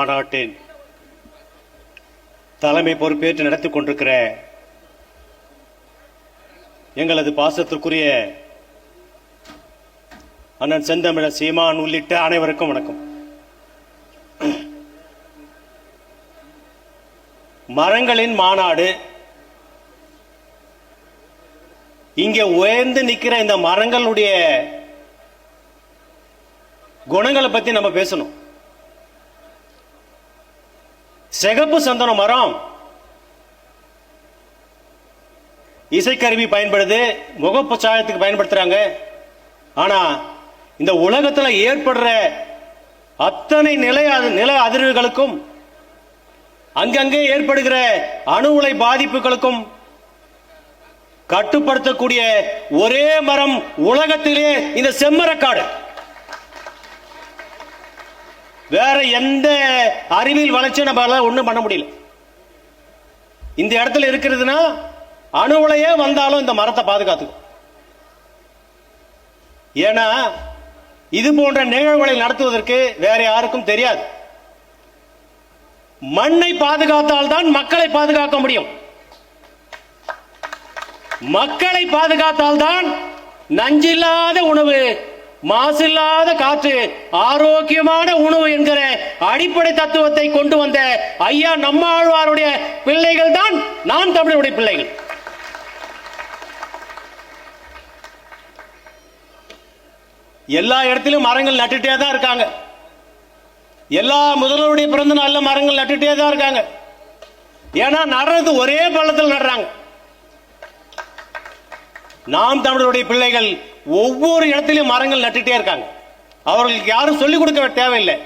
மாநாட்டின் தலைமை பொறுப்பேற்று நடத்தி கொண்டிருக்கிற எங்களது பாசத்திற்குரிய அண்ணன் செந்தமிழ சீமான் உள்ளிட்ட அனைவருக்கும் வணக்கம். மரங்களின் மாநாடு இங்கே உயர்ந்து நிக்கிற இந்த மரங்களுடைய குணங்களை பத்தி நம்ம பேசணும். சிகப்பு சந்தன மரம். இசைக்கருவி பயன்படுது முகப்பு சாயத்துக்கு பயன்படுத்துறாங்க. ஆனா இந்த உலகத்துல ஏற்படுற அத்தனை நிலை நில அதிர்வுகளுக்கும் அங்கங்கே ஏற்படுகிற அணு உலை பாதிப்புகளுக்கும் கட்டுப்படுத்தக்கூடிய ஒரே மரம் உலகத்திலே இந்த செம்மரக்காடு. வேற எந்த அறிவியல் வளர்ச்சியும் நம்மளால ஒன்றும் பண்ண முடியல. இந்த இடத்துல இருக்கிறதுனா அணுவுலையே வந்தாலும் இந்த மரத்தை பாதுகாத்துக்கும். ஏன்னா இது போன்ற நிகழ்வுகளை நடத்துவதற்கு வேற யாருக்கும் தெரியாது. மண்ணை பாதுகாத்தால் தான் மக்களை பாதுகாக்க முடியும். மக்களை பாதுகாத்தால் தான் நஞ்சில்லாத உணவு மாசில்லாத காற்று ஆரோக்கியமான உணவு என்கிற அடிப்படை தத்துவத்தை கொண்டு வந்த ஐயா நம்மாழ்வாருடைய பிள்ளைகள் தான் நாம் தமிழருடைய பிள்ளைகள். எல்லா இடத்திலும் மரங்கள் நட்டுட்டே தான் இருக்காங்க. எல்லா முதல்வருடைய பிறந்த நல்ல மரங்கள் நட்டுட்டே தான் இருக்காங்க. ஏன்னா நடுறது ஒரே பள்ளத்தில் நடுறாங்க. நாம் தமிழருடைய பிள்ளைகள் ஒவ்வொரு இடத்திலும் மரங்கள் நட்டுட்டே இருக்காங்க. அவர்களுக்கு யாரும் சொல்லிக் கொடுக்க தேவையில்லை.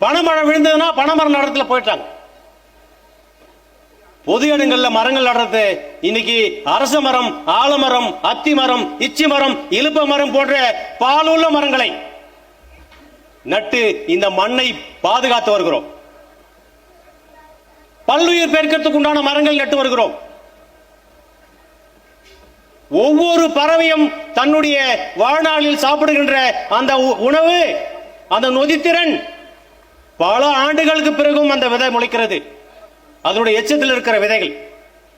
பனைமழை விழுந்ததுன்னா பனைமரம் நடுறதுல போயிட்டாங்க. பொது இடங்கள்ல மரங்கள் நடுறது இன்னைக்கு அரச மரம் ஆலமரம் அத்தி மரம் இச்சி மரம் இலுப்ப மரம் போன்ற பாலுள்ள மரங்களை நட்டு இந்த மண்ணை பாதுகாத்து வருகிறோம். பல்லுயிர் பெருக்கத்துக்கு உண்டான மரங்கள் நட்டு வருகிறோம். ஒவ்வொரு பறவையும் தன்னுடைய வாழ்நாளில் சாப்பிடுகின்ற அந்த உ- உணவு அந்த நொதித்திறன் பல ஆண்டுகளுக்கு பிறகும் அந்த விதை முளைக்கிறது. அதனுடைய எச்சத்தில் இருக்கிற விதைகள்.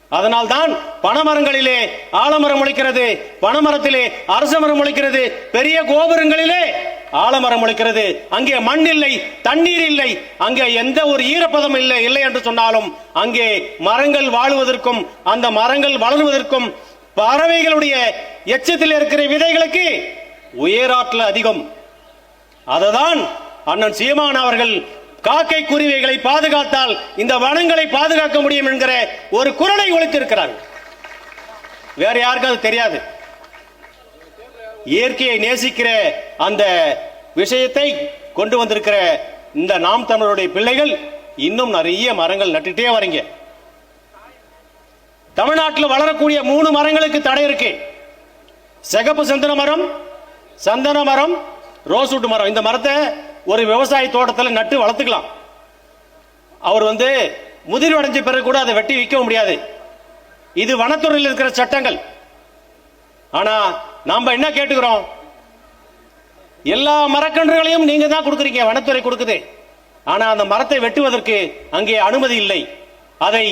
அதனால் தான் பனமரங்களிலே ஆலமரம் முளைக்கிறது பனமரத்திலே அரச மரம் முளைக்கிறது பெரிய கோபுரங்களிலே ஆலமரம் முளைக்கிறது. அங்கே மண் இல்லை தண்ணீர் இல்லை அங்கே எந்த ஒரு ஈரப்பதம் இல்லை இல்லை என்று சொன்னாலும் அங்கே மரங்கள் வாழ்வதற்கும் அந்த மரங்கள் வளருவதற்கும் பறவைகளுடைய எச்சத்தில் இருக்கிற விதைகளுக்கு உயராற்றல் அதிகம். அததான் அண்ணன் சீமான் அவர்கள் காக்கை குருவிகளை பாதுகாத்தால் இந்த வனங்களை பாதுகாக்க முடியும் என்கிற ஒரு குரலை ஒழித்திருக்கிறார்கள் வேற யாருக்கும் அது தெரியாது. இயற்கையை நேசிக்கிற அந்த விஷயத்தை கொண்டு வந்திருக்கிற இந்த நாம் தமிழருடைய பிள்ளைகள் இன்னும் நிறைய மரங்கள் நட்டுட்டே வரீங்க. தமிழ்நாட்டில் வளரக்கூடிய மூணு மரங்களுக்கு தடை இருக்கு. சிகப்பு சந்தன மரம் சந்தன மரம் ரோஸ்வுட் மரம். இந்த மரத்தை ஒரு விவசாய தோட்டத்தில் நட்டு வளர்த்துக்கலாம். அவர் வந்து முதிர்வு அடைஞ்ச பிறகு கூட அதை வெட்டி விற்க முடியாது. இது வனத்துறையில் இருக்கிற சட்டங்கள். ஆனா நாம என்ன கேட்டுக்கிறோம்? எல்லா மரக்கன்றுகளையும் நீங்க தான் கொடுக்குறீங்க வனத்துறை கொடுக்குது. ஆனா அந்த மரத்தை வெட்டுவதற்கு அங்கே அனுமதி இல்லை. அதை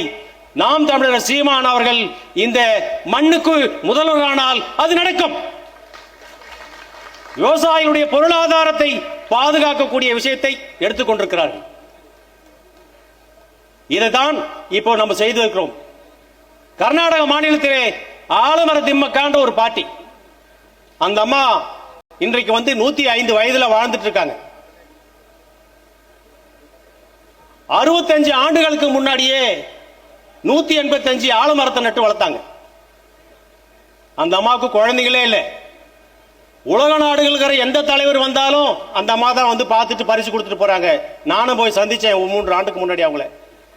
நாம் தமிழர் சீமான் அவர்கள் இந்த மண்ணுக்கு முதல்வரானால் அது நடக்கும். விவசாயிகளுடைய பொருளாதாரத்தை பாதுகாக்கக்கூடிய விஷயத்தை எடுத்துக்கொண்டிருக்கிறார்கள் இதைதான் இப்போ நம்ம செய்திருக்கிறோம். கர்நாடக மாநிலத்திலே ஆலமர திம்மக்கான்ற ஒரு பாட்டி. அந்த அம்மா இன்றைக்கு வந்து நூத்தி ஐந்து வயதுல வாழ்ந்துட்டு இருக்காங்க அறுபத்தஞ்சு ஆண்டுகளுக்கு முன்னாடியே நூத்தி எண்பத்தஞ்சு ஆலமரத்தை நட்டு வளர்த்தாங்க. அந்த அம்மாவுக்கு குழந்தைகளே இல்லை. உலக நாடுகளுக்கிற எந்த தலைவர் வந்தாலும் அந்த அம்மா தான் வந்து பார்த்துட்டு பரிசு கொடுத்துட்டு போறாங்க. நானும் போய் சந்திச்சேன் மூன்று ஆண்டுக்கு முன்னாடி அவங்கள.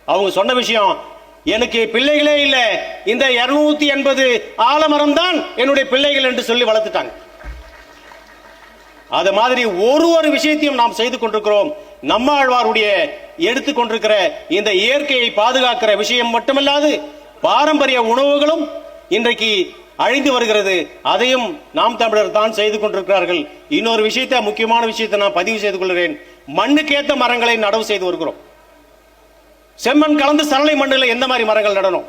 அவங்க சொன்ன விஷயம் எனக்கு பிள்ளைகளே இல்லை. இந்த இருநூத்தி எண்பது ஆலமரம் தான் என்னுடைய பிள்ளைகள் என்று சொல்லி வளர்த்துட்டாங்க. அது மாதிரி ஒரு ஒரு விஷயத்தையும் நாம் செய்து கொண்டிருக்கிறோம். நம்மாழ்வாருடைய எடுத்துக்கொண்டிருக்கிற இந்த இயற்கையை பாதுகாக்கிற விஷயம் மட்டுமல்லாது பாரம்பரிய உணவுகளும் இன்றைக்கு அழிந்து வருகிறது. அதையும் நாம் தமிழர் தான் செய்து கொண்டிருக்கிறார்கள். இன்னொரு விஷயத்தை முக்கியமான விஷயத்தை நான் பதிவு செய்து கொள்கிறேன். மண்ணுக்கேத்த மரங்களை நடவு செய்து வருகிறோம். செம்மண் கலந்து சரளை மண்ணில் எந்த மாதிரி மரங்கள் நடணும்?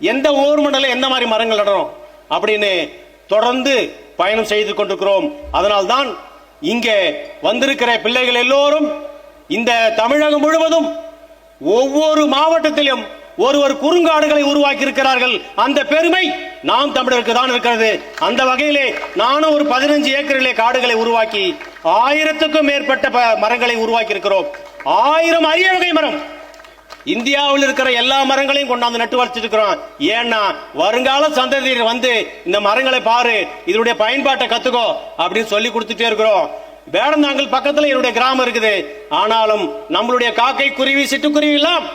எந்த ஊர் மண்ணில் எந்த மாதிரி மரங்கள் நடணும்? அப்படின்னு தொடர்ந்து பயணம் செய்து கொண்டிருக்கிறோம். அதனால்தான் இங்கே வந்திருக்கிற பிள்ளைகள் எல்லோரும் இந்த தமிழகம் முழுவதும் ஒவ்வொரு மாவட்டத்திலும் ஒரு ஒரு குறுங்காடுகளை உருவாக்கி இருக்கிறார்கள் அந்த பெருமை நாம் தமிழருக்கு தான் இருக்கிறது. அந்த வகையிலே நானும் ஒரு பதினஞ்சு ஏக்கரிலே காடுகளை உருவாக்கி ஆயிரத்துக்கும் மேற்பட்ட ப- மரங்களை உருவாக்கி இருக்கிறோம் ஆயிரம் அரிய வகை மரம். இந்தியாவில் இருக்கிற எல்லா மரங்களையும் கொண்டாந்து நட்டு வளர்த்துருக்கிறோம். ஏன்னா வருங்கால சந்ததியர் வந்து இந்த மரங்களை பாரு இதனுடைய பயன்பாட்டை கத்துக்கோ அப்படின்னு சொல்லி கொடுத்துட்டே இருக்கிறோம். வேடந்தாங்கல் பக்கத்தில் என்னுடைய கிராமம் இருக்குது. ஆனாலும் நம்மளுடைய காக்கை குருவி சிட்டுக்குருவி எல்லாம்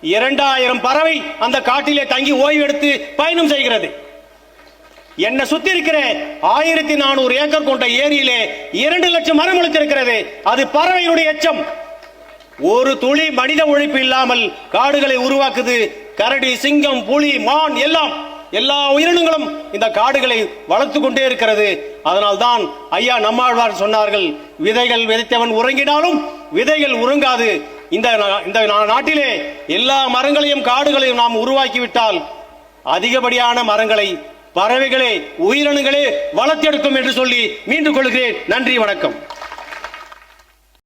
இரண்டாயிரம் பறவை அந்த காட்டிலே தங்கி ஓய்வு எடுத்து பயணம் செய்கிறது. என்னை சுத்தி இருக்கிற ஆயிரத்தி நானூறு ஏக்கர் கொண்ட ஏரியிலே இரண்டு லட்சம் மரம் முளைத்திருக்கிறது அது பறவையினுடைய எச்சம். ஒரு துளி மனித உழைப்பு இல்லாமல் காடுகளை உருவாக்குது. கரடி சிங்கம் புலி மான் எல்லாம் எல்லா உயிரினங்களும் இந்த காடுகளை வளர்த்து கொண்டே இருக்கிறது. அதனால்தான் ஐயா நம்மாழ்வார் சொன்னார்கள் விதைகள் விதைத்தவன் உறங்கினாலும் விதைகள் உறங்காது. இந்த நா- இந்த நா- நாட்டிலே எல்லா மரங்களையும் காடுகளையும் நாம் உருவாக்கி விட்டால் அதிகப்படியான மரங்களை பறவைகளே உயிரினங்களே வளர்த்தெடுக்கும் என்று சொல்லி மீண்டும் கொள்கிறேன் நன்றி வணக்கம்.